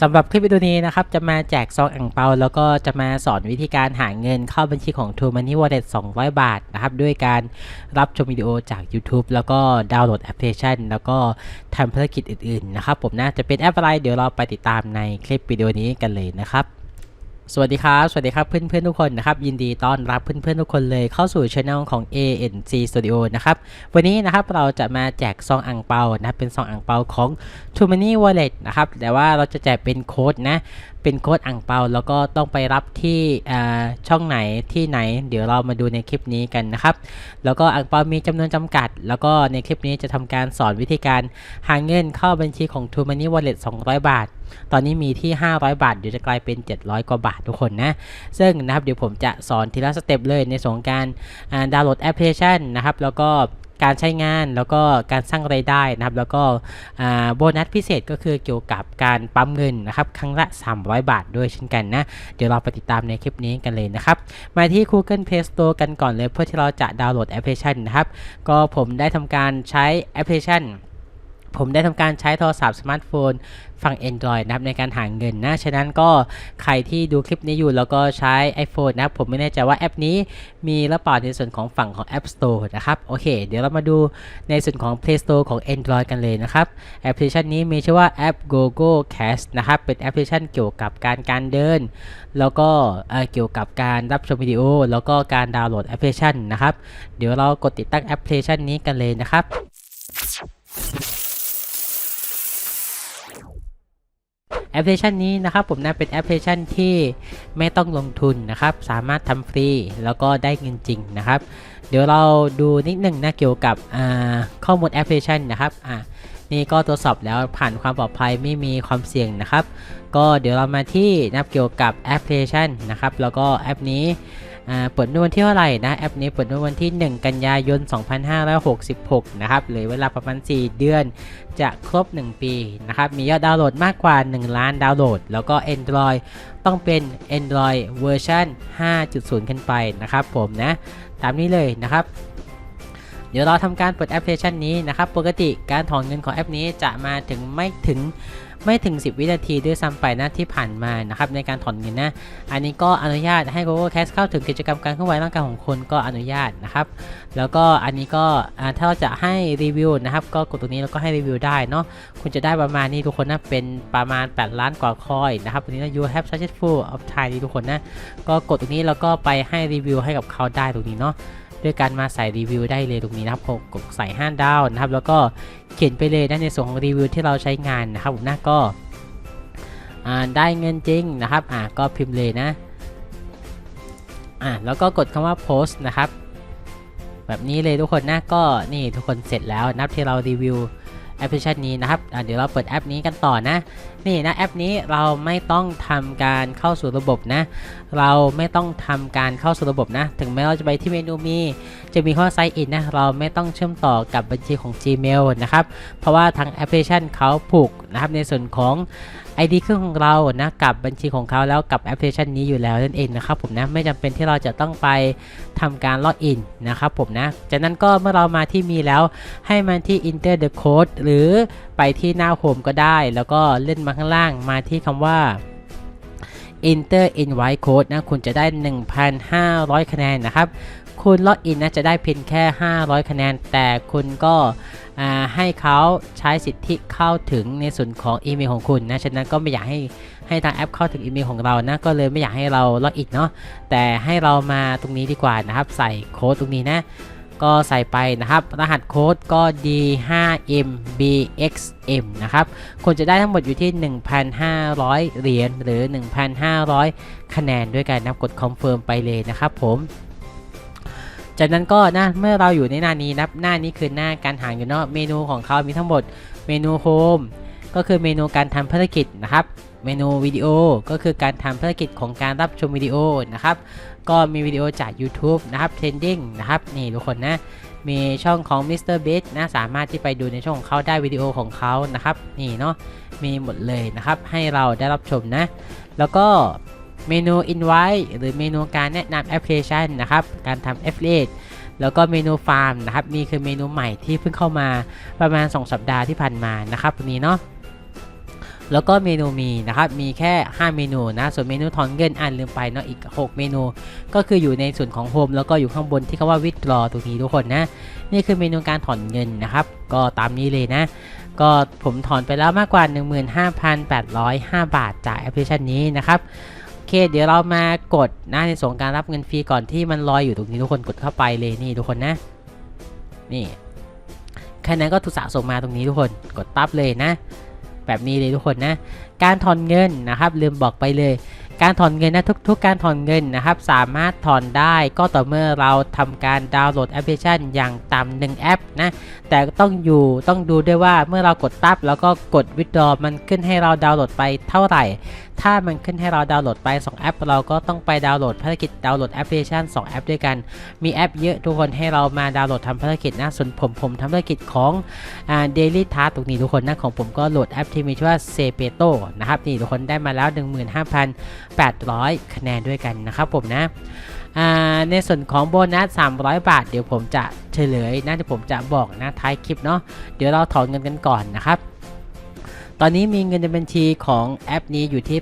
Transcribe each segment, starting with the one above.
สำหรับคลิปวิดีโอนี้นะครับจะมาแจกซองอ่างเปา แล้วก็จะมาสอนวิธีการหาเงินเข้าบัญชีของ True Money Wallet 200 บาทนะครับด้วยการรับชมวิดีโอจาก YouTube แล้วก็ดาวน์โหลดแอปพลิเคชัน แล้วก็ทำภารกิจอื่นๆนะครับผมนะจะเป็นแอปอะไรเดี๋ยวเราไปติดตามในคลิปวิดีโอนี้กันเลยนะครับ สวัสดีครับ สวัสดีครับเพื่อนๆทุกคนนะครับ ยินดีต้อนรับเพื่อนๆทุกคนเลยเข้าสู่ช anel ของ ANC Studio นะครับ วันนี้นะครับเราจะมาแจกซองอ่างเปานะครับเป็นซองอ่างเปาของ t o m o n y Wallet นะครับ แต่ว่าเราจะแจกเป็นโค้ดนะ เป็นโค้ดอ่างเปาแล้วก็ต้องไปรับที่ช่องไหนที่ไหน เดี๋ยวเรามาดูในคลิปนี้กันนะครับ แล้วก็อ่างเปามีจำนวนจำกัด แล้วก็ในคลิปนี้จะทำการสอนวิธีการหาเงินเข้าบัญชีของ t o m o n y Wallet 200 บาท ตอนนี้มีที่ 500 บาทเดี๋ยวจะกลายเป็น 700 กว่าบาททุกคนนะ ซึ่งนะครับเดี๋ยวผมจะสอนทีละสเต็ปเลยในส่วนของการดาวน์โหลดแอปพลิเคชันนะครับแล้วก็การใช้งานแล้วก็การสร้างรายได้นะครับ แล้วก็โบนัสพิเศษก็คือเกี่ยวกับการปั๊มเงินนะครับ ครั้งละ 300 บาทด้วยเช่นกันนะ เดี๋ยวเราไปติดตามในคลิปนี้กันเลยนะครับ มาที่ Google Play Store กันก่อนเลยเพื่อที่เราจะดาวน์โหลดแอปพลิเคชันนะครับ ก็ผมได้ทำการใช้แอปพลิเคชัน ผมได้ทำการใช้โทรศัพท์สมาร์ทโฟนฝั่ง Android นะครับในการหาเงินนะฉะนั้นก็ใครที่ดูคลิปนี้อยู่แล้วก็ใช้ iPhone นะครับผมไม่แน่ใจว่าแอปนี้มีหรือเปล่าในส่วนของฝั่งของ App Store นะครับโอเค เดี๋ยวเรามาดูในส่วนของ Play Store ของ Android กันเลยนะครับแอปพลิเคชันนี้มีชื่อว่าแอป GoGo Cash นะครับเป็นแอปพลิเคชันเกี่ยวกับการการเดิน แล้วก็เเกี่ยวกับการรับชมวิดีโอ แล้วก็การดาวน์โหลดแอปพลิเคชันนะครับเดี๋ยวเรากดติดตั้งแอปพลิเคชันนี้กันเลยนะครับ แอปพลิเคชันนี้นะครับผมนะเป็นแอปพลิเคชันที่ไม่ต้องลงทุนนะครับ สามารถทำฟรีแล้วก็ได้เงินจริงนะครับ เดี๋ยวเราดูนิดหนึ่งนะเกี่ยวกับข้อมูลแอปพลิเคชันนะครับอ่านี่ก็ตรวจสอบแล้วผ่านความปลอดภัยไม่มีความเสี่ยงนะครับ ก็เดี๋ยวเรามาที่นับเกี่ยวกับแอปพลิเคชันนะครับ แล้วก็แอปนี้ เปิดเมื่อวันที่เท่าไหร่นะแอปนี้เปิดเมื่อวันที่ 1 กันยายน 2566 นะครับเหลือเวลาประมาณ 4 เดือนจะครบ 1 ปีนะครับมียอดดาวน์โหลดมากกว่า 1 ล้านดาวน์โหลด แล้วก็ Android ต้องเป็น Android เวอร์ชัน5.0 ขึ้นไปนะครับผมนะ ตามนี้เลยนะครับ เดี๋ยวเราทำการเปิดแอปพลิเคชันนี้นะครับ ปกติการถอนเงินของแอปนี้จะมาถึงไม่ถึงไม่ถึง 10 วินาทีด้วยซ้ำไปนะที่ผ่านมานะครับในการถอนเงินนะ อันนี้ก็อนุญาตให้ Google Cash เข้าถึงกิจกรรมการเคลื่อนไหวร่างกายของคนก็อนุญาตนะครับ แล้วก็อันนี้ก็ถ้าเราจะให้รีวิวนะครับ ก็กดตรงนี้แล้วก็ให้รีวิวได้เนาะคุณจะได้ประมาณนี้ทุกคนนะเป็นประมาณ 8 ล้านกว่าคอยนะครับตรงนี้นะ you have successful of Thai ทุกคนนะก็กดตรงนี้แล้วก็ไปให้รีวิวให้กับเขาได้ตรงนี้เนาะ ด้วยการมาใส่รีวิวได้เลยตรงนี้นะครับผมกดใส่5ดาวนะครับ แล้วก็เขียนไปเลยได้ในส่วนของรีวิวที่เราใช้งานนะครับผมนะก็ได้เงินจริงนะครับอ่าก็พิมพ์เลยนะอ่าแล้วก็กดคำว่าโพสต์นะครับ แบบนี้เลยทุกคนนะก็นี่ทุกคนเสร็จแล้วนับที่เรารีวิว แอปพลิเคชันนี้นะครับเดี๋ยวเราเปิดแอปนี้กันต่อนะ นี่นะแอปนี้เราไม่ต้องทำการเข้าสู่ระบบนะ เราไม่ต้องทำการเข้าสู่ระบบนะ ถึงแม้เราจะไปที่เมนูมี จะมีข้อไซน์อินนะเราไม่ต้องเชื่อมต่อกับบัญชีของ Gmail นะครับ เพราะว่าทางแอปพลิเคชันเขาผูกนะครับในส่วนของ ID เครื่องของเรานะกับบัญชีของเขาแล้วกับแอปพลิเคชันนี้อยู่แล้วนั่นเองนะครับผมนะไม่จำเป็นที่เราจะต้องไปทำการล็อกอินนะครับผมนะจากนั้นก็เมื่อเรามาที่มีแล้วให้มันที่ enter the code หรือไปที่หน้าโฮมก็ได้ แล้วก็เล่นมาข้างล่างมาที่คำว่า enter invite code นะคุณจะได้ 1,500 คะแนนนะครับ คุณล็อกอินนะจะได้เพียงแค่ 500 คะแนน แต่คุณก็ให้เขาใช้สิทธิเข้าถึงในส่วนของอีเมลของคุณนะ ฉะนั้นก็ไม่อยากให้ให้ทางแอปเข้าถึงอีเมลของเรานะ ก็เลยไม่อยากให้เราล็อกอินเนาะ แต่ให้เรามาตรงนี้ดีกว่านะครับ ใส่โค้ดตรงนี้นะ ก็ใส่ไปนะครับ รหัสโค้ดก็ D5MBXM นะครับคุณจะได้ทั้งหมดอยู่ที่ 1,500 เหรียญหรือ 1,500 คะแนนด้วยกันนับกดคอนเฟิร์มไปเลยนะครับผม จากนั้นก็นะเมื่อเราอยู่ในหน้านี้นะหน้านี้คือหน้าการหาอยู่เนาะเมนูของเขามีทั้งหมดเมนูโฮมก็คือเมนูการทำภารกิจนะครับเมนูวิดีโอก็คือการทำภารกิจของการรับชมวิดีโอนะครับ ก็มีวิดีโอจาก YouTube นะครับ Trending นะครับนี่ทุกคนนะมีช่องของ Mr. b e a t นะสามารถที่ไปดูในช่องของเขาได้วิดีโอของเขานะครับนี่เนาะมีหมดเลยนะครับให้เราได้รับชมนะ แล้วก็ เมนู Invite หรือเมนูการแนะนำแอปพลิเคชันนะครับ การทำ Affiliate แล้วก็เมนูฟาร์มนะครับนี่คือเมนูใหม่ที่เพิ่งเข้ามาประมาณ 2 สัปดาห์ที่ผ่านมานะครับนี้เนาะแล้วก็เมนูมีนะครับ มีแค่ 5 เมนูนะ ส่วนเมนูถอนเงินอ่านลืมไปเนาะ อีก 6 เมนู ก็คืออยู่ในส่วนของโฮมแล้วก็อยู่ข้างบนที่คำว่าวิดรอตรงนี้ทุกคนนะ นี่คือเมนูการถอนเงินนะครับ ก็ตามนี้เลยนะ ก็ผมถอนไปแล้วมากกว่า 15,805 บาทจากแอปพลิเคชันนี้นะครับ เคเดี๋ยวเรามากดนะในส่วนของการรับเงินฟรีก่อนที่มันลอยอยู่ตรงนี้ทุกคนกดเข้าไปเลยนี่ทุกคนนะ นี่คะแนนก็ถูกสะสมมาตรงนี้ทุกคนกดปั๊บเลยนะ แบบนี้เลยทุกคนนะ การถอนเงินนะครับลืมบอกไปเลย การถอนเงินนะทุกๆ การถอนเงินนะครับ สามารถถอนได้ก็ต่อเมื่อเราทำการดาวน์โหลดแอปพลิเคชันอย่างต่ำหนึ่งแอปนะแต่ต้องอยู่ต้องดูด้วยว่าเมื่อเรากดปั๊บแล้วก็กดวิด d r a w มันขึ้นให้เราดาวน์โหลดไปเท่าไหร่ ถ้ามันขึ้นให้เราดาวน์โหลดไป 2 แอป เราก็ต้องไปดาวน์โหลดภารกิจดาวน์โหลดแอปพลิเคชัน2 แอปด้วยกัน มีแอปเยอะทุกคนให้เรามาดาวน์โหลดทำภารกิจนะส่วนผมผมทำภารกิจของอ่า Daily Task ตรงนี้ทุกคนนะของผมก็โหลดแอปที่มีชื่อว่า s e p e t o นะครับนี่ทุกคนได้มาแล้ว 800 คะแนนด้วยกันนะครับผมนะในส่วนของโบนัส 300 บาท เดี๋ยวผมจะเฉลยนะเดี๋ยวผมจะบอกนะท้ายคลิปเนาะเดี๋ยวเราถอนเงินกันก่อนนะครับ ตอนนี้มีเงินในบัญชีของแอปนี้อยู่ที่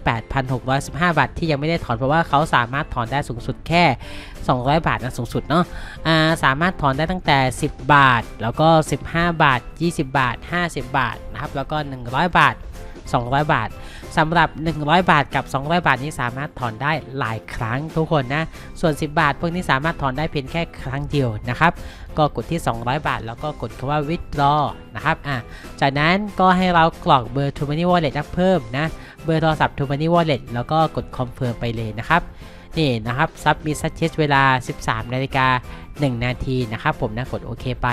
8,615 บาท ที่ยังไม่ได้ถอนเพราะว่าเขาสามารถถอนได้สูงสุดแค่ 200 บาทนะสูงสุดเนาะอ่าสามารถถอนได้ตั้งแต่ 10 บาท แล้วก็ 15 บาท 20 บาท 50 บาทนะครับแล้วก็ 100 บาท 200 บาท สำหรับ 100 บาทกับ 200 บาทนี้สามารถถอนได้หลายครั้งทุกคนนะ ส่วน 10 บาท พวกนี้สามารถถอนได้เพียงแค่ครั้งเดียวนะครับ ก็กดที่ 200 บาท แล้วก็กดคำว่า withdraw นะครับ อะ จากนั้นก็ให้เรากรอกเบอร์ t o Money Wallet เพิ่มนะ เบอร์โทรศัพท์ t o Money Wallet แล้วก็กด confirm ไปเลยนะครับนี่นะครับ submit success เวลา 13 นาฬิกา 1 นาทีนะครับผมนะกดโอเคไป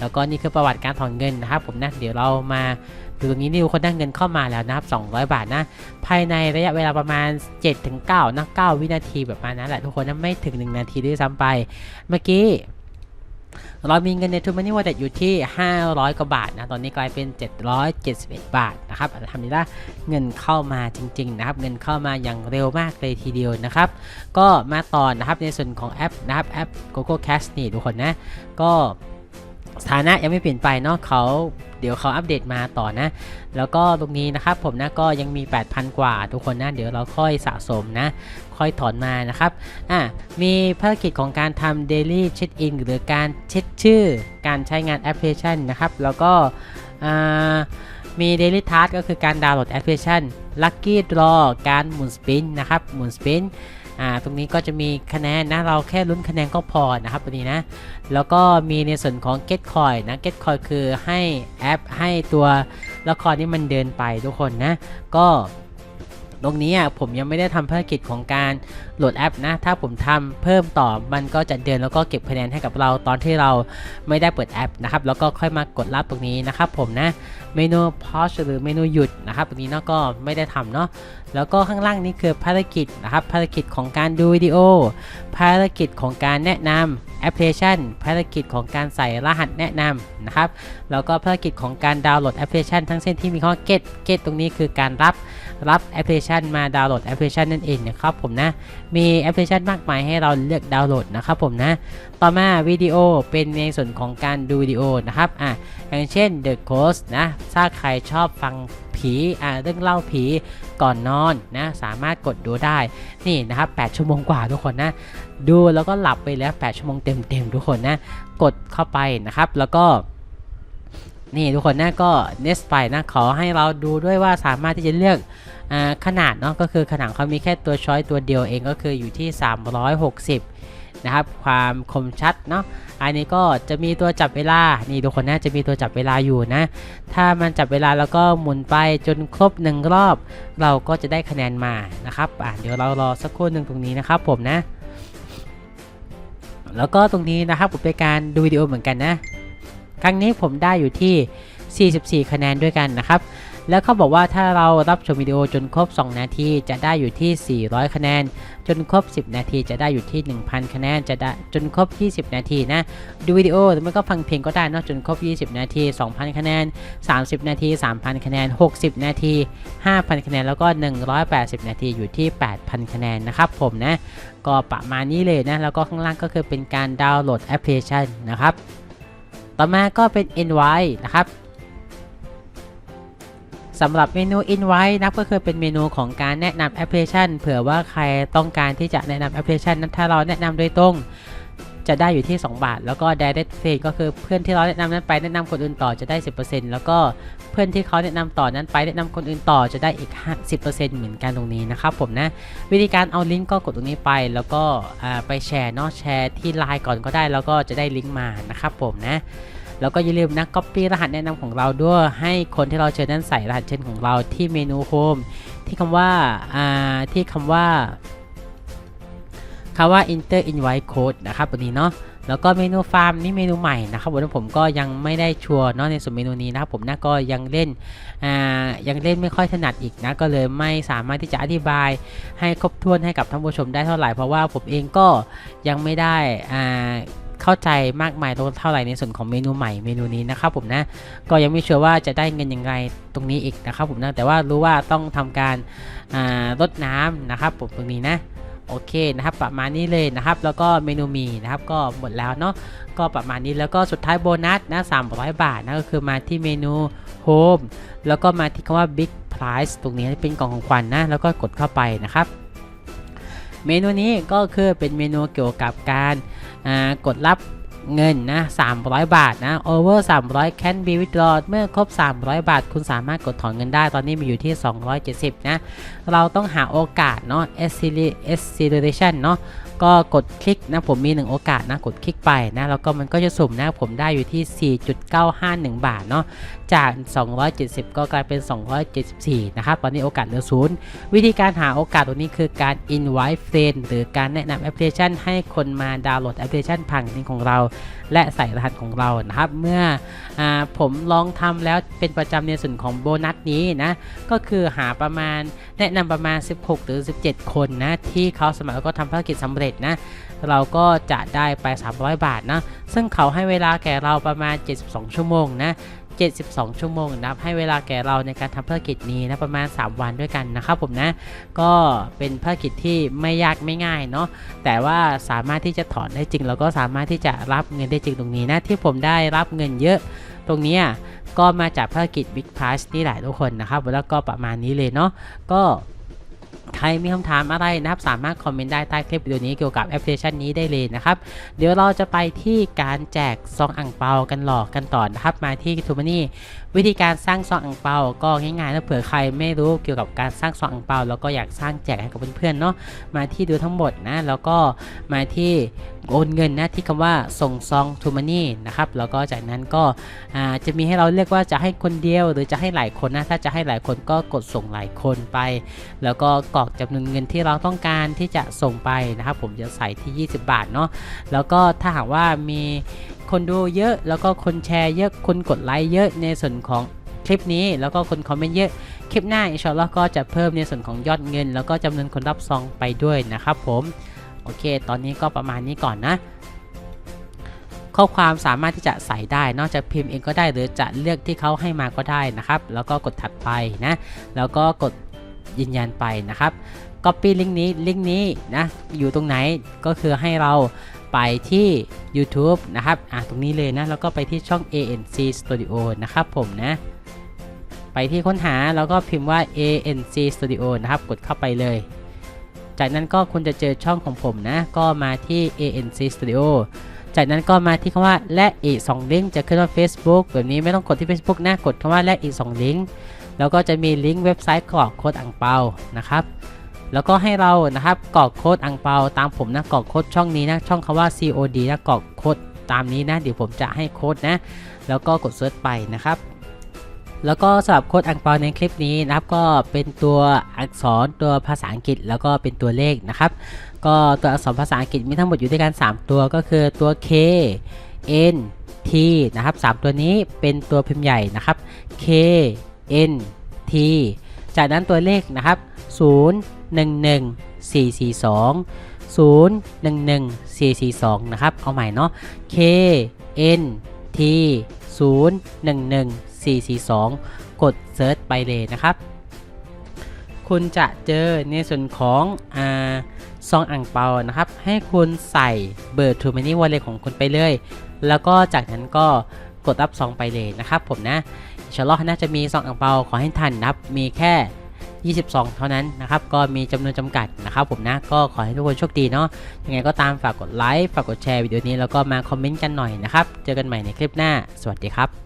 แล้วก็นี่คือประวัติการถอนเงินนะครับผมนะเดี๋ยวเรามาดูตรงนี้นี่คนได้เงินเข้ามาแล้วนะครับ200 บาทนะ ภายในระยะเวลาประมาณ 7-9นะ9วินาทีแบบมานั้นแหละทุกคนนะไม่ถึง 1 นาทีด้วยซ้ำไป เมื่อกี้เรามีเงินในทูมันนี่วอลเล็ตอยู่ที่ 500 กว่าบาทนะ ตอนนี้กลายเป็น 771 บาทนะครับทำนี้ละเงินเข้ามาจริง ๆ นะครับ เงินเข้ามาอย่างเร็วมากเลยทีเดียวนะครับ ก็มาต่อนะครับในส่วนของแอปนะครับ แอป Google Cash นี่ทุกคนนะ ก็ สถานะยังไม่เปลี่ยนไปเนาะเขาเดี๋ยวเขาอัปเดตมาต่อนะ แล้วก็ตรงนี้นะครับผมนะก็ยังมี 8,000 กว่า ทุกคนนะเดี๋ยวเราค่อยสะสมนะ ค่อยถอนมานะครับอะมีภารกิจของการทำ daily check in หรือการเช็คชื่อ การใช้งานแอปพลิเคชันนะครับ แล้วก็มี daily task ก็คือการดาวน์โหลดแอปพลิเคชัน lucky draw การหมุนสปินนะครับหมุนสปิน อ่าตรงนี้ก็จะมีคะแนนนะเราแค่ลุ้นคะแนนก็พอนะครับตัวนี้นะแล้วก็มีในส่วนของ get coin นะ get coin คือให้แอปให้ตัวละครนี้มันเดินไปทุกคนนะก็ตรงนี้อะผมยังไม่ได้ทำภารกิจของการโหลดแอปนะ ถ้าผมทำเพิ่มต่อมันก็จะเดินแล้วก็เก็บคะแนนให้กับเราตอนที่เราไม่ได้เปิดแอปนะครับ แล้วก็ค่อยมากดรับตรงนี้นะครับผมนะ เมนู pause หรือเมนูหยุดนะครับ ตรงนี้เนาะก็ไม่ได้ทำเนาะแล้วก็ข้างล่างนี้คือภารกิจนะครับภารกิจของการดูวิดีโอ ภารกิจของการแนะนำแอปพลิเคชัน ภารกิจของการใส่รหัสแนะนำนะครับแล้วก็ภารกิจของการดาวน์โหลดแอปพลิเคชันทั้งเส้นที่มีข้อ get get ตรงนี้คือการรับรับแอปพลิเคชันมาดาวน์โหลดแอปพลิเคชันนั่นเองนะครับผมนะมีแอปพลิเคชันมากมายให้เราเลือกดาวน์โหลดนะครับผมนะต่อมาวิดีโอเป็นในส่วนของการดูวิดีโอนะครับอะอย่างเช่น The Ghost นะถ้าใครชอบฟัง ผีอ่าเรื่องเล่าผีก่อนนอนนะสามารถกดดูได้นี่นะครับ8ชั่วโมงกว่าทุกคนนะดูแล้วก็หลับไปแล้ว 8 ชั่วโมงเต็มๆทุกคนนะกดเข้าไปนะครับแล้วก็นี่ทุกคนนะก็ next ไปนะขอให้เราดูด้วยว่าสามารถที่จะเลือกอขนาดเนาะก็คือขนาดเขามีแค่ตัวช้อยตัวเดียวเองก็คืออยู่ที่ 360 นะครับ ความคมชัดเนาะอันนี้ก็จะมีตัวจับเวลา นี่ทุกคนนะจะมีตัวจับเวลาอยู่นะ ถ้ามันจับเวลาแล้วก็หมุนไปจนครบหนึ่งรอบ เราก็จะได้คะแนนมานะครับอะเดี๋ยวเรารอสักครู่หนึ่งตรงนี้นะครับผมนะ แล้วก็ตรงนี้นะครับผมเป็นการดูวิดีโอเหมือนกันนะ ครั้งนี้ผมได้อยู่ที่ 44 คะแนนด้วยกันนะครับ แล้วเขาบอกว่าถ้าเรารับชมวิดีโอจนครบ 2 นาทีจะได้อยู่ที่ 400 คะแนน จนครบ 10 นาทีจะได้อยู่ที่ 1,000 คะแนนจะได้จนครบ 20 นาทีนะ ดูวิดีโอหรือไม่ก็ฟังเพลงก็ได้นอะจนครบ 20 นาที 2,000 คะแนน 30 นาที 3,000 คะแนน 60 นาที 5,000 คะแนนแล้วก็ 180 นาทีอยู่ที่ 8,000 คะแนนนะครับผมนะ ก็ประมาณนี้เลยนะ แล้วก็ข้างล่างก็คือเป็นการดาวน์โหลดแอปพลิเคชันนะครับ ต่อมาก็เป็น NY นะครับ สำหรับเมนู Invite นะก็คือเป็นเมนูของการแนะนำแอปพลิเคชัน เผื่อว่าใครต้องการที่จะแนะนำแอปพลิเคชันนั้นถ้าเราแนะนำโดยตรงจะได้อยู่ที่ 2 บาท แล้วก็ direct feed ก็คือเพื่อนที่เราแนะนำนั้นไปแนะนำคนอื่นต่อจะได้ 10%แล้วก็เพื่อนที่เขาแนะนำต่อนั้นไปแนะนำคนอื่นต่อจะได้อีก 10%เหมือนกันตรงนี้นะครับผมนะ วิธีการเอาลิงก์ก็กดตรงนี้ไป แล้วก็ไปแชร์เนาะแชร์ที่ไลน์ก่อนก็ได้ แล้วก็จะได้ลิงก์มานะครับผมนะ แล้วก็อย่าลืมนะ copy รหัสแนะนำของเราด้วย ให้คนที่เราเชิญนั้นใส่รหัสเชิญของเราที่เมนูโฮมที่คำว่าอ่าที่คำว่าคำว่า enter invite code นะครับตัวนี้เนาะแล้วก็เมนูฟาร์มนี่เมนูใหม่นะครับผมผมก็ยังไม่ได้ชัวร์เนาะในส่วนเมนูนี้นะครับผมนะก็ยังเล่นอ่ายังเล่นไม่ค่อยถนัดอีกนะก็เลยไม่สามารถที่จะอธิบายให้ครบถ้วนให้กับท่านผู้ชมได้เท่าไหร่เพราะว่าผมเองก็ยังไม่ได้อ่า เข้าใจมากมายเท่าไหร่ในส่วนของเมนูใหม่เมนูนี้นะครับผมนะก็ยังไม่เชัวร์ว่าจะได้เงินยังไงตรงนี้อีกนะครับผมนะแต่ว่ารู้ว่าต้องทำการอ่ารดน้ำนะครับผมตรงนี้นะโอเคนะครับประมาณนี้เลยนะครับแล้วก็เมนูมีนะครับก็หมดแล้วเนาะก็ประมาณนี้แล้วก็สุดท้ายโบนัสนะ300บาทนะก็คือมาที่เมนูโฮมแล้วก็มาที่คำว่า Big Prize ตรงนี้เป็นกล่องของขวัญนนะแล้วก็กดเข้าไปนะครับ เมนูนี้ก็คือเป็นเมนูเกี่ยวกับการ กดรับเงินนะ 300 บาทนะ over 300 can be withdrawn เมื่อครบ 300 บาท คุณสามารถกดถอนเงินได้ ตอนนี้มีอยู่ที่ 270 นะ เราต้องหาโอกาสเนาะ acceleration เนาะ ก็กดคลิกนะผมมี 1 โอกาสนะกดคลิกไปนะแล้วก็มันก็จะสุ่มนะผมได้อยู่ที่ 4.951 บาทเนาะจาก 270 ก็กลายเป็น 274 นะครับ ตอนนี้โอกาสเหลือศูนย์วิธีการหาโอกาสตรงนี้คือการ invite friend หรือการแนะนำแอปพลิเคชัน ให้คนมาดาวน์โหลดแอปพลิเคชันผ่านลิงก์ของเรา และใส่รหัสของเรานะครับ เมื่ออผมลองทำแล้วเป็นประจำในส่วนของโบนัสนี้นะก็คือหาประมาณแนะนำประมาณ 16 หรือ 17 คนนะที่เขาสมัครแล้วก็ทำภารกิจสำเร็จนะเราก็จะได้ไป 300 บาทนะซึ่งเขาให้เวลาแก่เราประมาณ 72 ชั่วโมงนะ72 ชั่วโมงนะครับให้เวลาแก่เราในการทำภารกิจนี้นะประมาณ 3 วันด้วยกันนะครับผมนะก็เป็นภารกิจที่ไม่ยากไม่ง่ายเนาะแต่ว่าสามารถที่จะถอนได้จริง แล้วก็สามารถที่จะรับเงินได้จริงตรงนี้นะที่ผมได้รับเงินเยอะตรงนี้ก็มาจากภารกิจ Big Prize นี่แหละทุกคนนะครับแล้วก็ประมาณนี้เลยเนาะก็ ใครมีคำถามอะไรนะครับสามารถคอมเมนต์ได้ใต้คลิปวิดีโอนี้เกี่ยวกับแอปพลิเคชันนี้ได้เลยนะครับ เดี๋ยวเราจะไปที่การแจกซองอ่างเปากันหลอกกันต่อนะครับ มาที่ทูมานี่วิธีการสร้างซองอ่างเปาก็ง่ายๆนะเผื่อใครไม่รู้เกี่ยวกับการสร้างซองอ่างเปาแล้วก็อยากสร้างแจกให้กับเพื่อนๆเนาะมาที่ดูทั้งหมดนะแล้วก็มาที่ โอนเงินนะที่คำว่าส่งซองทูมานี่นะครับแล้วก็จากนั้นก็จะมีให้เราเลือกว่าจะให้คนเดียวหรือจะให้หลายคนนะถ้าจะให้หลายคนก็กดส่งหลายคนไป แล้วก็กรอกจำนวนเงินที่เราต้องการที่จะส่งไปนะครับผมจะใส่ที่ 20 บาทเนาะแล้วก็ถ้าหากว่ามีคนดูเยอะแล้วก็คนแชร์เยอะคนกดไลค์เยอะในส่วนของคลิปนี้แล้วก็คนคอมเมนต์เยอะ คลิปหน้าอินชาอัลลอฮ์ก็จะเพิ่มในส่วนของยอดเงิน แล้วก็จำนวนคนรับซองไปด้วยนะครับผม โอเค ตอนนี้ก็ประมาณนี้ก่อนนะ ข้อความสามารถที่จะใส่ได้ นอกจากพิมพ์เองก็ได้ หรือจะเลือกที่เขาให้มาก็ได้นะครับ แล้วก็กดถัดไปนะ แล้วก็กดยืนยันไปนะครับ Copy ลิงก์นี้ ลิงก์นี้นะ อยู่ตรงไหน ก็คือให้เราไปที่ YouTube นะครับ อะ ตรงนี้เลยนะ แล้วก็ไปที่ช่อง ANC Studio นะครับผมนะ ไปที่ค้นหา แล้วก็พิมพ์ว่า ANC Studio นะครับ กดเข้าไปเลย จากนั้นก็คุณจะเจอช่องของผมนะ ก็มาที่ ANC Studio จากนั้นก็มาที่คำว่าและอีก2ลิงก์จะขึ้นว่า Facebook แบบนี้ไม่ต้องกดที่ Facebook นะกดคำว่าและอีก2ลิงก์แล้วก็จะมีลิงก์เว็บไซต์กรอกโค้ดอังเปานะครับแล้วก็ให้เรานะครับกรอกโค้ดอังเปาตามผมนะกรอกโค้ดช่องนี้นะช่องคำว่า COD นะกรอกโค้ดตามนี้นะเดี๋ยวผมจะให้โค้ดนะ แล้วก็กดเซิร์ชไปนะครับ แล้วก็สำหรับโค้ดอังเปาในคลิปนี้นะครับก็เป็นตัวอักษรตัวภาษาอังกฤษแล้วก็เป็นตัวเลขนะครับ ก็ตัวอักษรภาษาอังกฤษมีทั้งหมดอยู่ด้วยกัน 3 ตัวก็คือตัว K N T นะครับ 3 ตัวนี้เป็นตัวพิมพ์ใหญ่นะครับ K N T จากนั้นตัวเลขนะครับ 0 1 1 4 4 2 0 1 1 4 4 2 นะครับ เอาใหม่เนาะ K N T 0 1 1 4 4 2 กดเซิร์ชไปเลยนะครับ คุณจะเจอในส่วนของอ่าซองอ่างเปานะครับ ให้คุณใส่เบอร์ t ู Many Wallet ของคุณไปเลย แล้วก็จากนั้นก็กดรับซองไปเลยนะครับ ผมนะอินชาอัลอฮ์น่าจะมีซองอ่างเปาขอให้ท่านนะครับ มีแค่ 22 เท่านั้นนะครับ ก็มีจำนวนจำกัดนะครับ ผมนะ ก็ขอให้ทุกคนโชคดีเนาะ ยังไงก็ตามฝากกดไลค์ ฝากกดแชร์วิดีโอนี้ แล้วก็มาคอมเมนต์กันหน่อยนะครับ เจอกันใหม่ในคลิปหน้า สวัสดีครับ